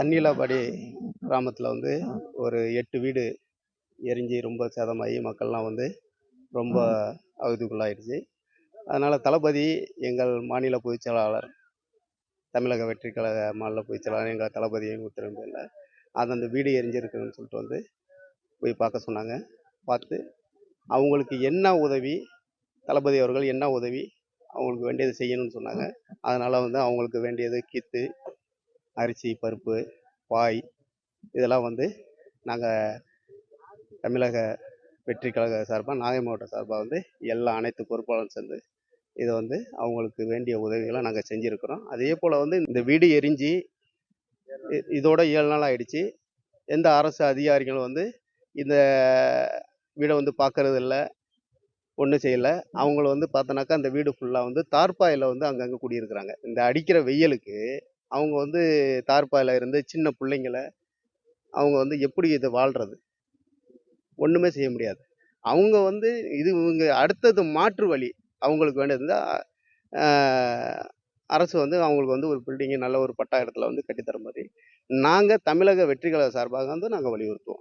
தண்ணிலாபாடி கிராமத்தில் வந்து ஒரு எட்டு வீடு எரிஞ்சு ரொம்ப சேதமாகி மக்கள்லாம் வந்து ரொம்ப அவதிக்குள்ளாயிடுச்சு அதனால் தளபதி எங்கள் மாநில பொதுச் செயலாளர் தமிழக வெற்றி கழக மாநில பொதுச் செயலாளர் எங்கள் தளபதியின் உத்தரவில் அந்தந்த வீடு எரிஞ்சிருக்குன்னு சொல்லிட்டு வந்து போய் பார்க்க சொன்னாங்க. பார்த்து அவங்களுக்கு என்ன உதவி தளபதி அவர்கள் என்ன உதவி அவங்களுக்கு வேண்டியது செய்யணும்னு சொன்னாங்க. அதனால் வந்து அவங்களுக்கு வேண்டியது கித்து அரிசி பருப்பு பாய் இதெல்லாம் வந்து நாங்கள் தமிழக வெற்றி கழக சார்பாக நாகை மாவட்ட சார்பாக வந்து எல்லா அனைத்து பொறுப்பாளரும் சேர்ந்து இதை வந்து அவங்களுக்கு வேண்டிய உதவிகளை நாங்கள் செஞ்சுருக்கிறோம். அதே போல் வந்து இந்த வீடு எரிஞ்சு இதோட ஏழு நாள் ஆயிடுச்சு. எந்த அரசு அதிகாரிகளும் வந்து இந்த வீடை வந்து பார்க்கறது இல்லை ஒன்றும் செய்யலை. அவங்கள வந்து பார்த்தோன்னாக்கா அந்த வீடு ஃபுல்லாக வந்து தார்பாயில் வந்து அங்கங்கே குடியிருக்கிறாங்க. இந்த அடிக்கிற வெயிலுக்கு அவங்க வந்து தார்பாயில் இருந்து சின்ன பிள்ளைங்கள அவங்க வந்து எப்படி இது வாழ்கிறது ஒன்றுமே செய்ய முடியாது. அவங்க வந்து இது இவங்க அடுத்தது மாற்று வழி அவங்களுக்கு வேண்டியது இருந்தால் அரசு வந்து அவங்களுக்கு வந்து ஒரு பில்டிங்கு நல்ல ஒரு பட்டா இடத்துல வந்து கட்டித்தர மாதிரி. நாங்கள் தமிழக வெற்றி சார்பாக வந்து நாங்கள் வலியுறுத்துவோம்.